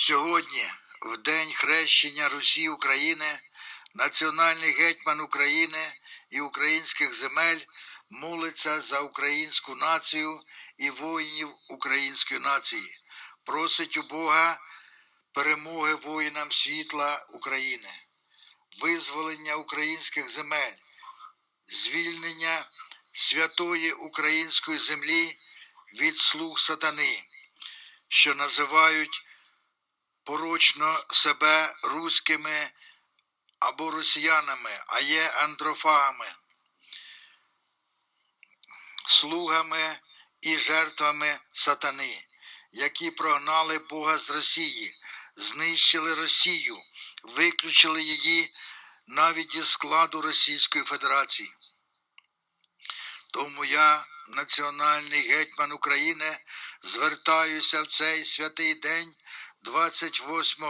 Сьогодні, в день хрещення Русі України, національний гетьман України і українських земель молиться за українську націю і воїнів української нації, просить у Бога перемоги воїнам світла України, визволення українських земель, звільнення святої української землі від слуг сатани, що називають порочно себе руськими або росіянами, а є андрофагами, слугами і жертвами сатани, які прогнали Бога з Росії, знищили Росію, виключили її навіть із складу Російської Федерації. Тому я, національний гетьман України, звертаюся в цей святий день 28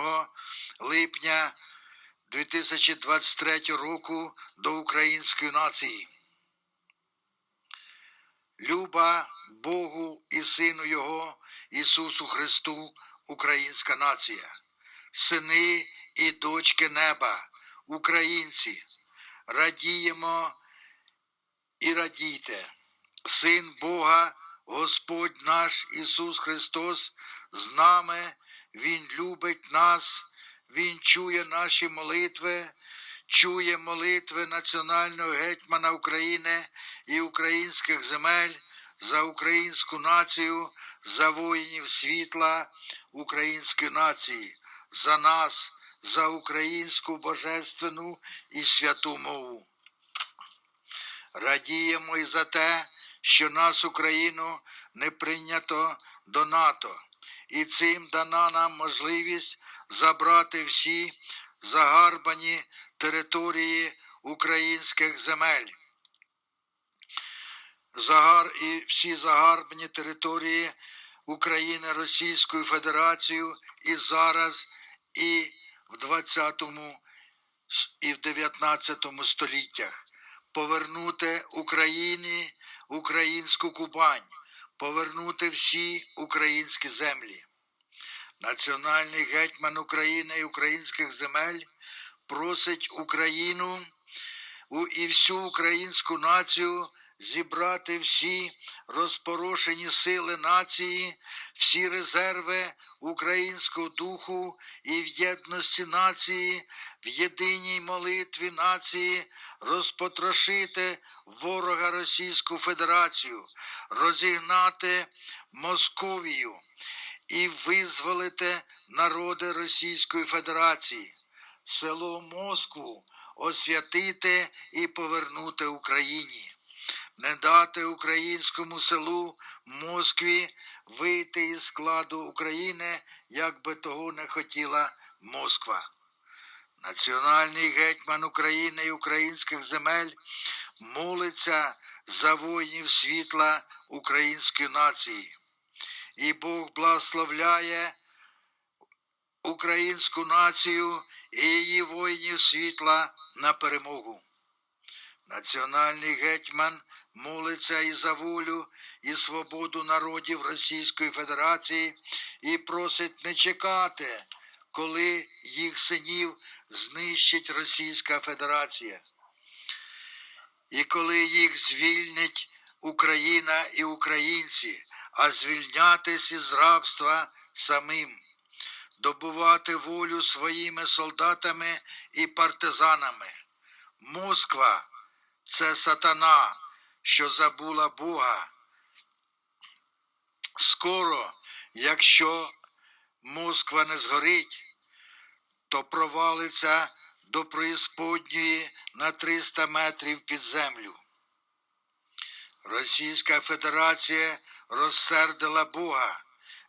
липня 2023 року до української нації. Люба Богу і Сину Його, Ісусу Христу, українська нація, сини і дочки неба, українці, радіємо і радійте. Син Бога, Господь наш Ісус Христос з нами, Він любить нас, Він чує наші молитви, чує молитви національного гетьмана України і українських земель за українську націю, за воїнів світла української нації, за нас, за українську божественну і святу мову. Радіємо і за те, що нас, Україну, не прийнято до НАТО, і цим дана нам можливість забрати всі загарбані території українських земель. Загар і всі загарбані території України Російською Федерацією і зараз, і в 20 і в 19 століттях повернути Україні українську Кубань, повернути всі українські землі. Національний гетьман України і українських земель просить Україну і всю українську націю зібрати всі розпорошені сили нації, всі резерви українського духу і в єдності нації, в єдиній молитві нації розпотрошити ворога Російську Федерацію, розігнати Московію і визволити народи Російської Федерації, село Москву освятити і повернути Україні, не дати українському селу Москві вийти із складу України, як би того не хотіла Москва. Національний гетьман України і українських земель молиться за воїнів світла української нації. І Бог благословляє українську націю і її воїнів світла на перемогу. Національний гетьман молиться і за волю і свободу народів Російської Федерації і просить не чекати, коли їх синів знищить Російська Федерація. І коли їх звільнить Україна і українці, а звільнятись із рабства самим, добувати волю своїми солдатами і партизанами. Москва це сатана, що забула Бога. Скоро, якщо Москва не згорить, то провалиться до преісподньої на 300 метрів під землю. Російська Федерація розсердила Бога,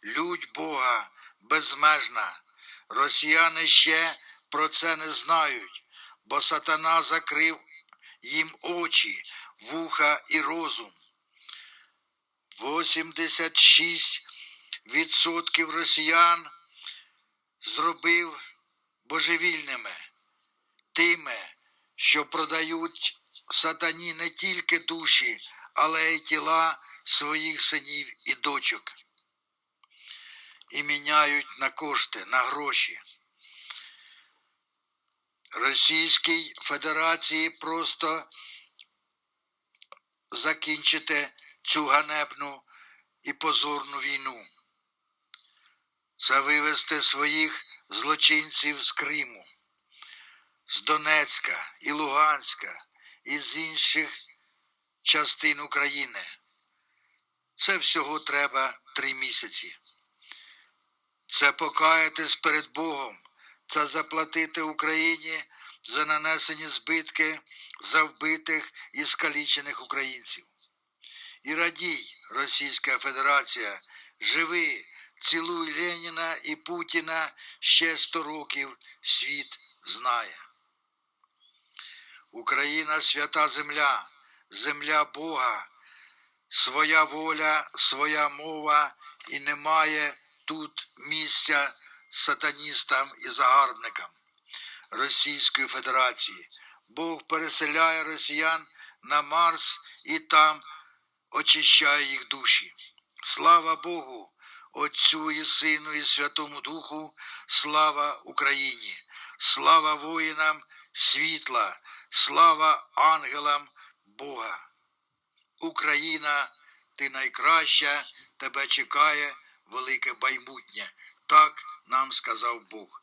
лють Бога безмежна. Росіяни ще про це не знають, бо сатана закрив їм очі, вуха і розум. 86% росіян зробив божевільними, тими, що продають сатані не тільки душі, але й тіла своїх синів і дочок. і міняють на кошти, на гроші. Російській Федерації просто закінчити цю ганебну і позорну війну. Це вивести своїх злочинців з Криму, з Донецька і Луганська і з інших частин України. Це всього треба три місяці. Це покаятись перед Богом, це заплатити Україні за нанесені збитки за вбитих і скалічених українців. І радій, Російська Федерація, живи, цілуй Леніна і Путіна ще сто років світ знає. Україна свята земля, земля Бога, своя воля, своя мова, і немає тут місця сатаністам і загарбникам Російської Федерації. Бог переселяє росіян на Марс і там очищає їх душі. Слава Богу, Отцю і Сину і Святому Духу, слава Україні, слава воїнам світла, слава ангелам Бога. Україна, ти найкраща, тебе чекає велике майбутнє. Так нам сказав Бог.